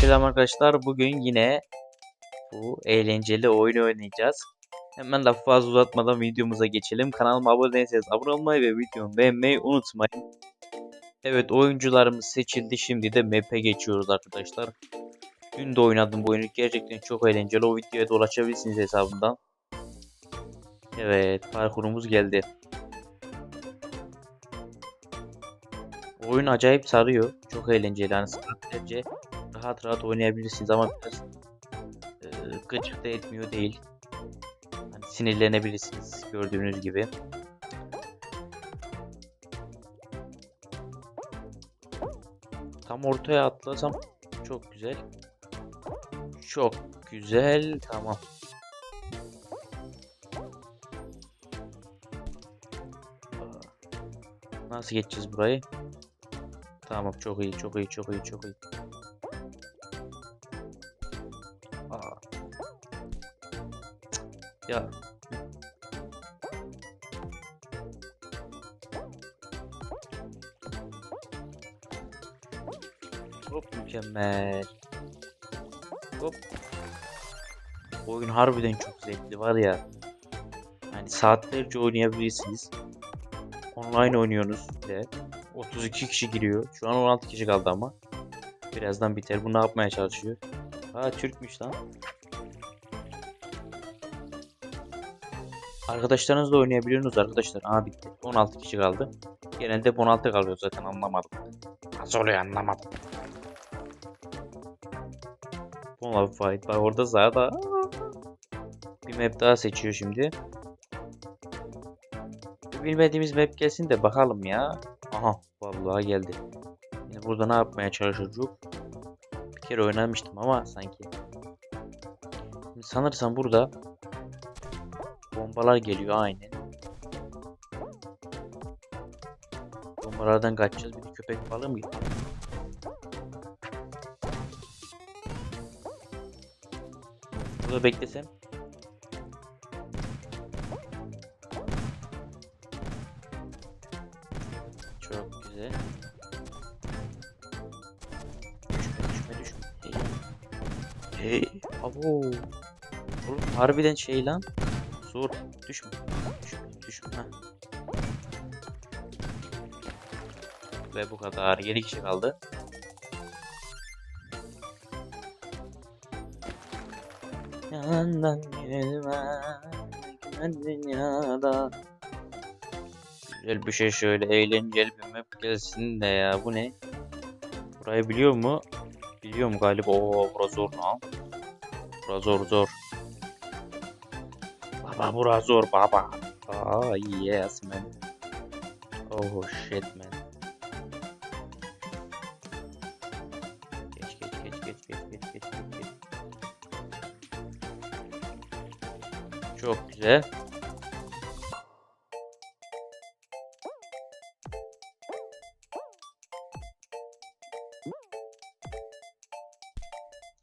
selam arkadaşlar. Bugün yine bu eğlenceli oyunu oynayacağız. Hemen lafı fazla uzatmadan videomuza geçelim. Kanalıma abone değilseniz abone olmayı ve videomu beğenmeyi unutmayın. Evet oyuncularımız seçildi. Şimdi de map'e geçiyoruz arkadaşlar. Dün de oynadım bu oyunu. Gerçekten çok eğlenceli. O videoya da ulaşabilirsiniz hesabımdan. Evet parkurumuz geldi. Oyun acayip sarıyor. Çok eğlenceli. Yani saatlerce rahat rahat oynayabilirsiniz ama biraz e, gıcık da etmiyor değil. Hani sinirlenebilirsiniz gördüğünüz gibi. Tam ortaya atlasam çok güzel. Çok güzel. Tamam. Nasıl geçeceğiz burayı? Tamam çok iyi çok iyi çok iyi çok iyi. Ya. Hop mükemmel. Hop. Oyun harbiden çok zevkli var ya. Yani saatlerce oynayabilirsiniz. Online oynuyorsunuz bile. 32 kişi giriyor. Şu an 16 kişi kaldı ama. Birazdan biter. Bu ne yapmaya çalışıyor? Ha Türkmüş lan. Arkadaşlarınızla oynayabiliyorsunuz arkadaşlar. Aa bitti. 16 kişi kaldı. Genelde hep 16 kalıyor zaten anlamadım. Nasıl oluyor anlamadım. Bona fight. Bak orada Zara bir map daha seçiyor şimdi. Bir Bilmediğimiz map gelsin de bakalım ya. Aha vallahi geldi. Yine burada ne yapmaya çalışacak? Bir kere oynamıştım ama sanki. Şimdi sanırsam burada bombalar geliyor aynen. Bombalardan kaçacağız. Bir köpek balığı mı gitti? Burada beklesem. Çok güzel. Düşme düşme düşme. Hey. Abo. Oğlum harbiden şey lan. Zor. Düşme. Düşme. Düşme. Ve bu kadar. 7 kişi kaldı. Yandan gelme güven dünyada Güzel bir şey şöyle eğlenceli bir map gelsin de ya bu ne? Burayı biliyor mu? Biliyorum galiba. Oo bura zor lan. Bura zor zor. Mamura zor baba. Oh yes man. Oh shit man. Geç geç geç geç geç geç geç geç. Çok güzel.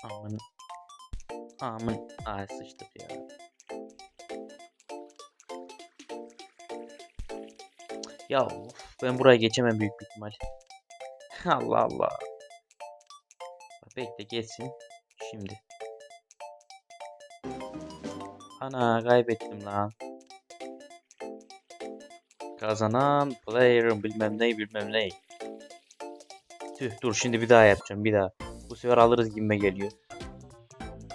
Amın. Amın. Ay sıçtık ya. Ya of, ben buraya geçemem büyük bir ihtimal. Allah Allah. Bekle geçsin. Şimdi. Ana kaybettim lan. Kazanan player bilmem ne bilmem ne. Tüh dur şimdi bir daha yapacağım bir daha. Bu sefer alırız gibime geliyor.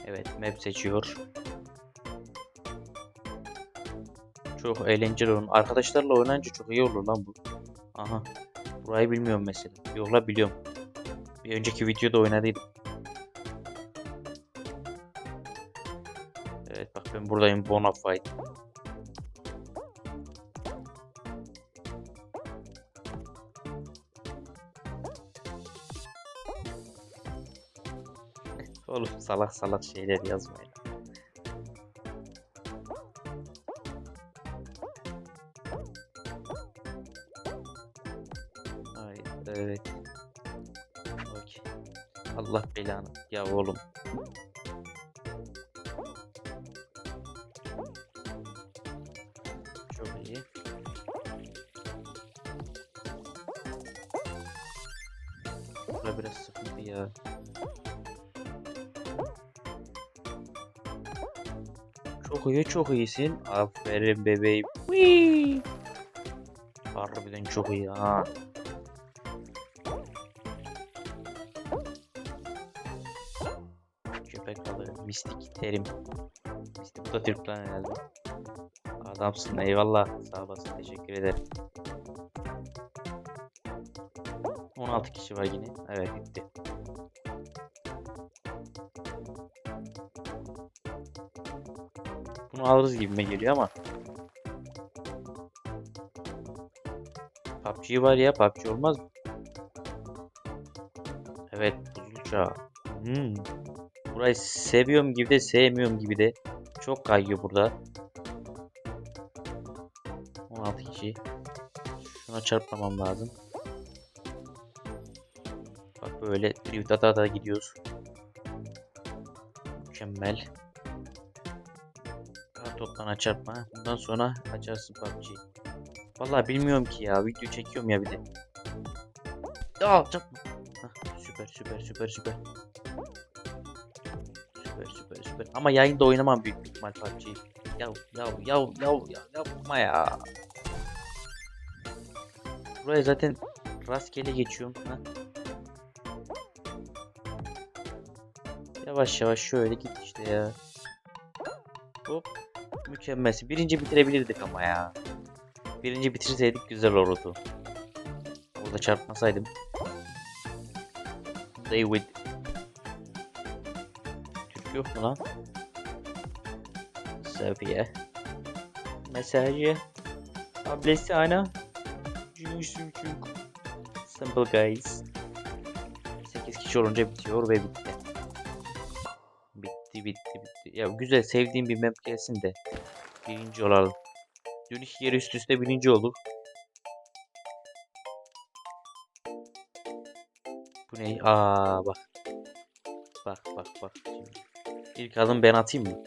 Evet map seçiyor. Çok eğlenceli oyun. Arkadaşlarla oynayınca çok iyi olur lan bu. Aha. Burayı bilmiyorum mesela. Yok la biliyorum. Bir önceki videoda oynadıydım. Evet bak ben buradayım Bonafide. Oğlum salak salak şeyler yazmayın. Evet. Okey. Allah belanı. Ya oğlum. Çok iyi. Bura biraz sıkıntı ya. Çok iyi çok iyisin. Aferin bebeğim. Whee! Harbiden çok iyi ha. Mistik terim. Mistik bu da Türk'ten herhalde. Adamsın eyvallah. Sağ olasın teşekkür ederim. 16 kişi var yine. Evet bitti. Bunu alırız gibime geliyor ama. PUBG var ya PUBG olmaz mı? Evet buzul çağı. Hmm. Burayı seviyorum gibi de sevmiyorum gibi de. Çok kayıyor burada. 16 kişi. Şuna çarpmamam lazım. Bak böyle drift ata ata gidiyoruz. Mükemmel. Toplarına çarpma. Bundan sonra açarsın PUBG'yi. Vallahi bilmiyorum ki ya. Video çekiyorum ya bir de. Aa çarpma. Hah, süper süper süper süper. Süper süper süper. Ama yayında oynamam büyük ihtimal PUBG'yi. Yav yav yav yav yav yapma ya. Buraya zaten rastgele geçiyorum. Heh. Yavaş yavaş şöyle git işte ya. Hop. Mükemmelsin. Birinci bitirebilirdik ama ya. Birinci bitirseydik güzel olurdu. Burada çarpmasaydım. David. Türk yok mu lan? Seviye. Mesajı. Ablesi ana. Cücük. Simple guys. 8 kişi olunca bitiyor ve bitti. Bitti bitti bitti. Ya güzel sevdiğim bir map gelsin de birinci olalım. Dün iki kere üst üste birinci olduk. Bu ne? Aa bak. Bak bak bak. Şimdi. İlk adım ben atayım mı?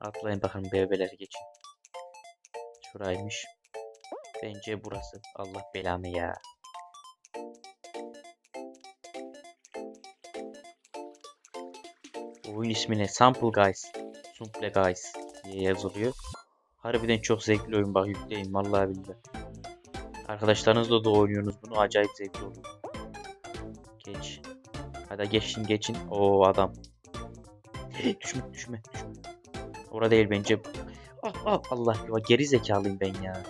Atlayın bakalım bebeler geçin. Şuraymış. Bence burası. Allah belanı ya. Oyun ismi ne? Sample Guys. Simple Guys diye yazılıyor. Harbiden çok zevkli oyun bak yükleyin vallahi billahi. Arkadaşlarınızla da oynuyorsunuz bunu acayip zevkli oluyor. Geç. Hadi geçin geçin. O adam. düşme düşme düşme. Orada değil bence. Ah, ah, Allah ya geri zekalıyım ben ya.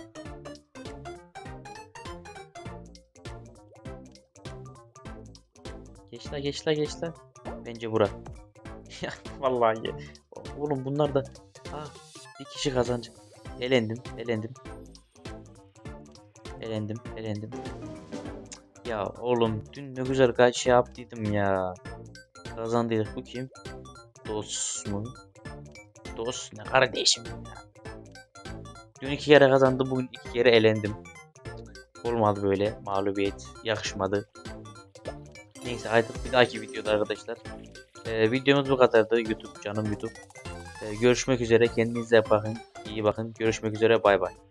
Geç la geç la geç la. Bence bura. Vallahi ya. Oğlum bunlar da ah, bir kişi kazanacak. Elendim, elendim. Elendim, elendim. Ya oğlum dün ne güzel kaç şey yaptıydım ya. Kazandıydık. Bu kim? Dost mu? Dost ne kardeşim ya. Dün iki kere kazandım, bugün iki kere elendim. Olmadı böyle mağlubiyet, yakışmadı. Neyse hadi bir dahaki videoda arkadaşlar. Ee, videomuz bu kadardı YouTube canım YouTube. Ee, görüşmek üzere kendinize bakın. iyi bakın. Görüşmek üzere bay bay.